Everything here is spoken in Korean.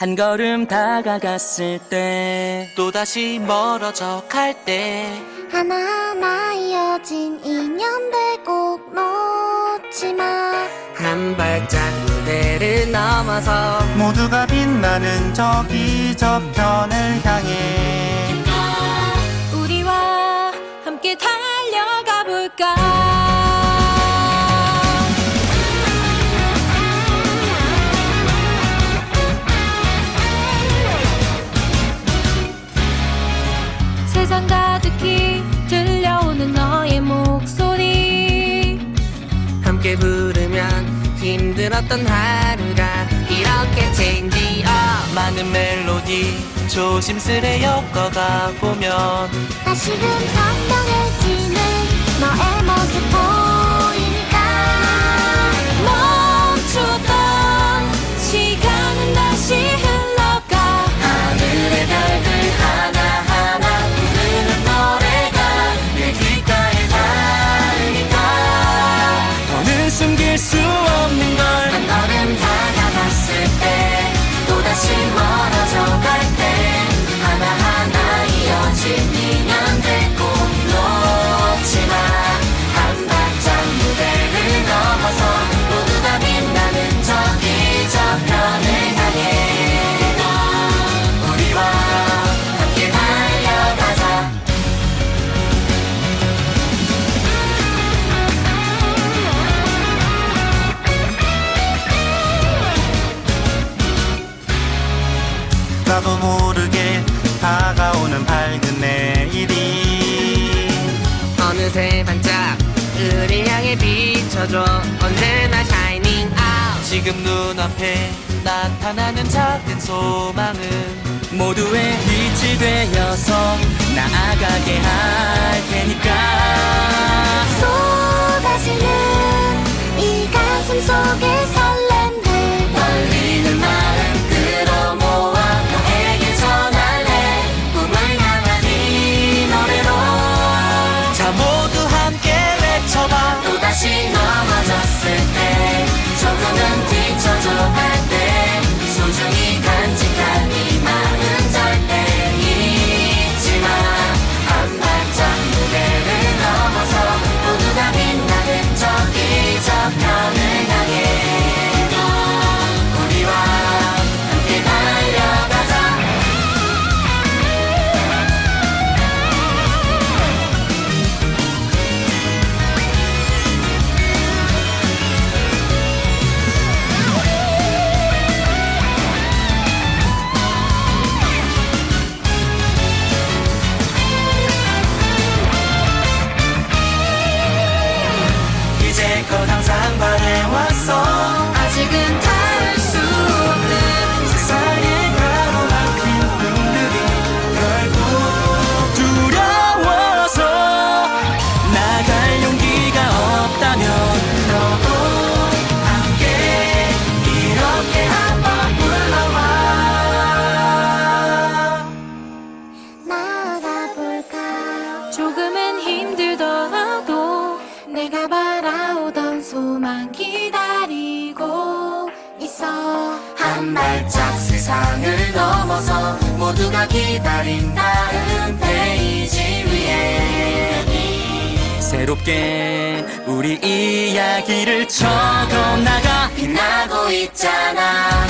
한 걸음 다가갔을 때 또다시 멀어져 갈 때 하나하나 이어진 인연들 꼭 놓지 마 한 발짝 무대를 넘어서 모두가 빛나는 저기 저편을 향해 우리와 함께 달려가 볼까? 함께 부르면 힘들었던 하루가 이렇게 체인지 업 많은 멜로디 조심스레 엮어가 보면 다시금 선명해지는 너의 모습 보 나도 모르게 다가오는 밝은 내일이. 어느새 반짝 우리 향해 비춰줘. 언제나 샤이닝 아웃 지금 눈앞에 나타나는 작은 소망은 모두의 빛이 되어서 나아가게 할 넘어졌을 때 조금은 뒤쳐져 갈 내가 바라오던 소망 기다리고 있어. 한 발짝 세상을 넘어서 모두가 기다린 다음 페이지 위에. 새롭게 우리 이야기를 적어 나가. 빛나고 있잖아